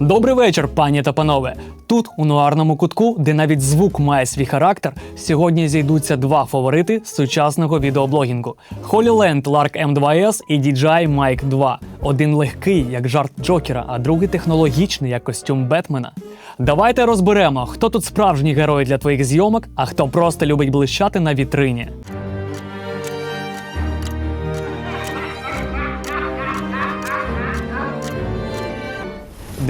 Добрий вечір, пані та панове. Тут, у нуарному кутку, де навіть звук має свій характер, сьогодні зійдуться два фаворити сучасного відеоблогінгу: HoloLens Lark M2S і DJI Mic 2. Один легкий, як жарт Джокера, а другий технологічний, як костюм Бетмена. Давайте розберемо, хто тут справжній герой для твоїх зйомок, а хто просто любить блищати на вітрині.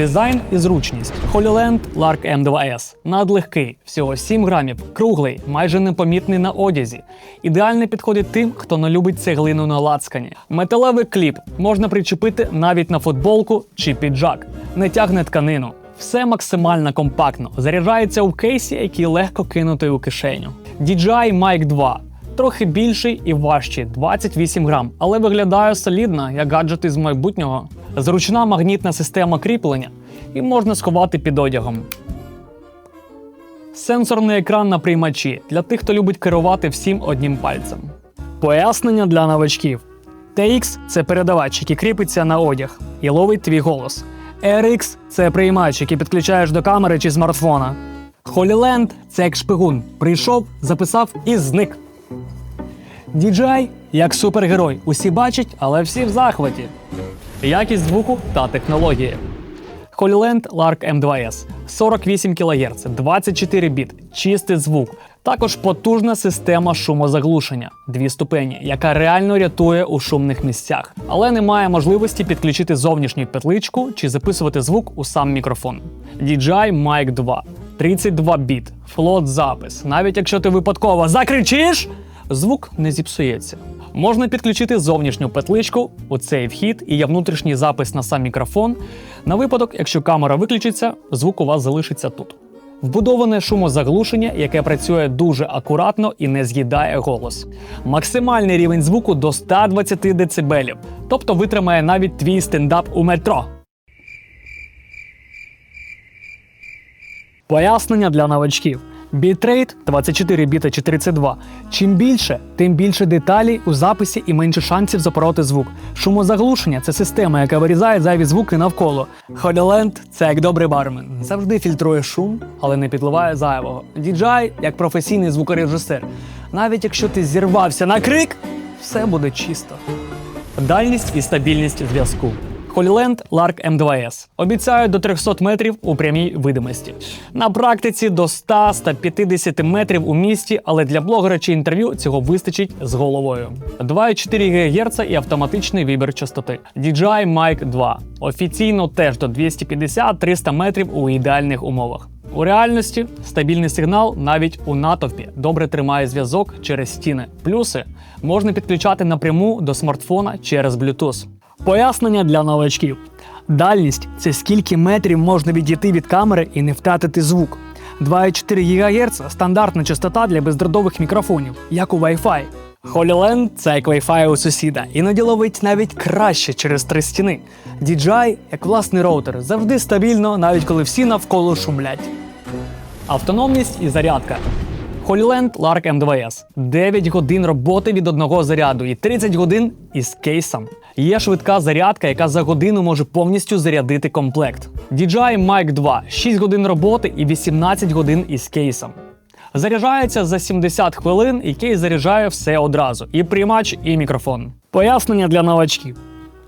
Дизайн і зручність. HoloLens Lark M2S. Надлегкий, всього 7 грамів, круглий, майже непомітний на одязі. Ідеально підходить тим, хто не любить цеглину на лацкані. Металевий кліп можна причепити навіть на футболку чи піджак. Не тягне тканину. Все максимально компактно. Заряджається у кейсі, який легко кинути у кишеню. DJI Mic 2. Трохи більший і важчий 28 грам, але виглядає солідно, як гаджети з майбутнього. Зручна магнітна система кріплення і можна сховати під одягом. Сенсорний екран на приймачі для тих, хто любить керувати всім одним пальцем. Пояснення для новачків. TX – це передавач, який кріпиться на одяг і ловить твій голос. RX – це приймач, який підключаєш до камери чи смартфона. HoloLens – це як шпигун. Прийшов, записав і зник. DJI як супергерой. Усі бачать, але всі в захваті. Якість звуку та технології. HoloLens Lark M2S 48 кГц, 24 біт, чистий звук. Також потужна система шумозаглушення, дві ступені, яка реально рятує у шумних місцях, але не має можливості підключити зовнішню петличку чи записувати звук у сам мікрофон. DJI Mic 2 32 біт, флот запис. Навіть якщо ти випадково закричиш, звук не зіпсується. Можна підключити зовнішню петличку у цей вхід і є внутрішній запис на сам мікрофон. На випадок, якщо камера виключиться, звук у вас залишиться тут. Вбудоване шумозаглушення, яке працює дуже акуратно і не з'їдає голос. Максимальний рівень звуку до 120 дБ, тобто витримає навіть твій стендап у метро. Пояснення для новачків. Бітрейт 24 біта чи 32. Чим більше, тим більше деталей у записі і менше шансів запороти звук. Шумозаглушення це система, яка вирізає зайві звуки навколо. HoloLens – це як добрий бармен. Завжди фільтрує шум, але не підливає зайвого. DJI – як професійний звукорежисер. Навіть якщо ти зірвався на крик, все буде чисто. Дальність і стабільність зв'язку. HoloLens Lark M2S. Обіцяють до 300 метрів у прямій видимості. На практиці до 100-150 метрів у місті, але для блогера чи інтерв'ю цього вистачить з головою. 2,4 ГГц і автоматичний вибір частоти. DJI Mic 2. Офіційно теж до 250-300 метрів у ідеальних умовах. У реальності стабільний сигнал навіть у натовпі добре тримає зв'язок через стіни. Плюси можна підключати напряму до смартфона через Bluetooth. Пояснення для новачків. Дальність це скільки метрів можна відійти від камери і не втратити звук. 2,4 ГГц стандартна частота для бездротових мікрофонів, як у Wi-Fi. HoloLens – це як Wi-Fi у сусіда, іноді ловить навіть краще через три стіни. DJI – як власний роутер, завжди стабільно, навіть коли всі навколо шумлять. Автономність і зарядка. HoloLens Lark M2S. 9 годин роботи від одного заряду і 30 годин із кейсом. Є швидка зарядка, яка за годину може повністю зарядити комплект. DJI Mic 2 6 годин роботи і 18 годин із кейсом. Заряджається за 70 хвилин, і кейс заряджає все одразу: і приймач, і мікрофон. Пояснення для новачків.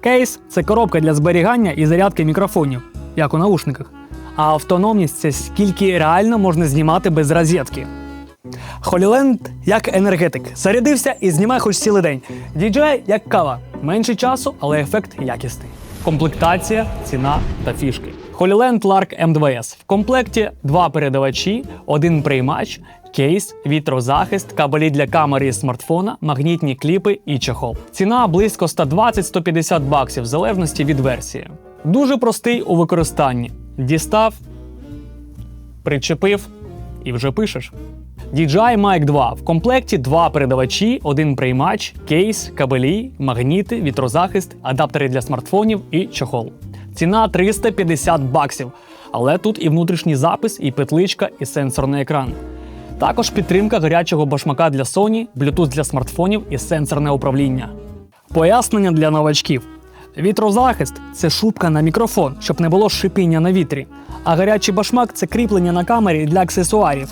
Кейс це коробка для зберігання і зарядки мікрофонів, як у наушниках. А автономність це скільки реально можна знімати без розетки. HoloLens як енергетик. Зарядився і знімай хоч цілий день. DJI як кава. Менше часу, але ефект якісний. Комплектація, ціна та фішки. HoloLens Lark M2S. В комплекті два передавачі, один приймач, кейс, вітрозахист, кабелі для камери і смартфона, магнітні кліпи і чехол. Ціна близько 120-150 баксів в залежності від версії. Дуже простий у використанні. Дістав, причепив і вже пишеш. DJI Mic 2 в комплекті два передавачі, один приймач, кейс, кабелі, магніти, вітрозахист, адаптери для смартфонів і чохол. Ціна 350 баксів. Але тут і внутрішній запис, і петличка, і сенсорний екран. Також підтримка гарячого башмака для Sony, Bluetooth для смартфонів і сенсорне управління. Пояснення для новачків. Вітрозахист це шубка на мікрофон, щоб не було шипіння на вітрі. А гарячий башмак це кріплення на камері для аксесуарів.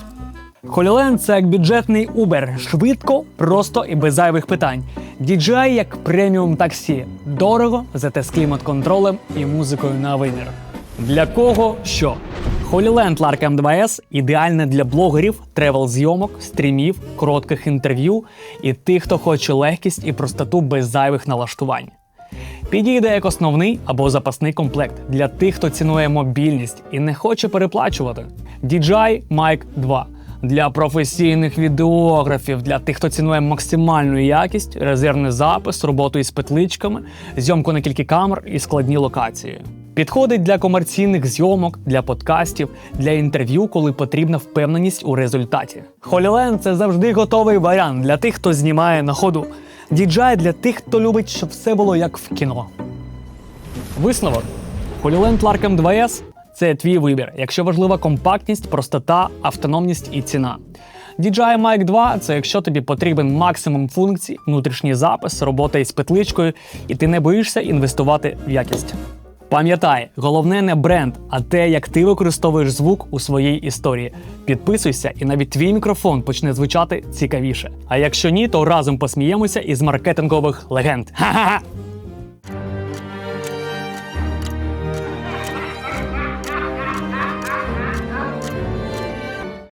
HoloLens – це як бюджетний Uber. Швидко, просто і без зайвих питань. DJI як преміум таксі. Дорого, зате з клімат-контролем і музикою на вимір. Для кого що? HoloLens Lark M2S ідеальне для блогерів, тревел-зйомок, стрімів, коротких інтерв'ю і тих, хто хоче легкість і простоту без зайвих налаштувань. Підійде як основний або запасний комплект для тих, хто цінує мобільність і не хоче переплачувати. DJI Mic 2 для професійних відеографів, для тих, хто цінує максимальну якість, резервний запис, роботу із петличками, зйомку на кілька камер і складні локації. Підходить для комерційних зйомок, для подкастів, для інтерв'ю, коли потрібна впевненість у результаті. HoloLens – це завжди готовий варіант для тих, хто знімає на ходу. DJI для тих, хто любить, щоб все було як в кіно. Висновок. HoloLens Lark M2S – це твій вибір, якщо важлива компактність, простота, автономність і ціна. DJI Mic 2 це якщо тобі потрібен максимум функцій, внутрішній запис, робота із петличкою, і ти не боїшся інвестувати в якість. Пам'ятай, головне не бренд, а те, як ти використовуєш звук у своїй історії. Підписуйся, і навіть твій мікрофон почне звучати цікавіше. А якщо ні, то разом посміємося із маркетингових легенд. Ха-ха-ха!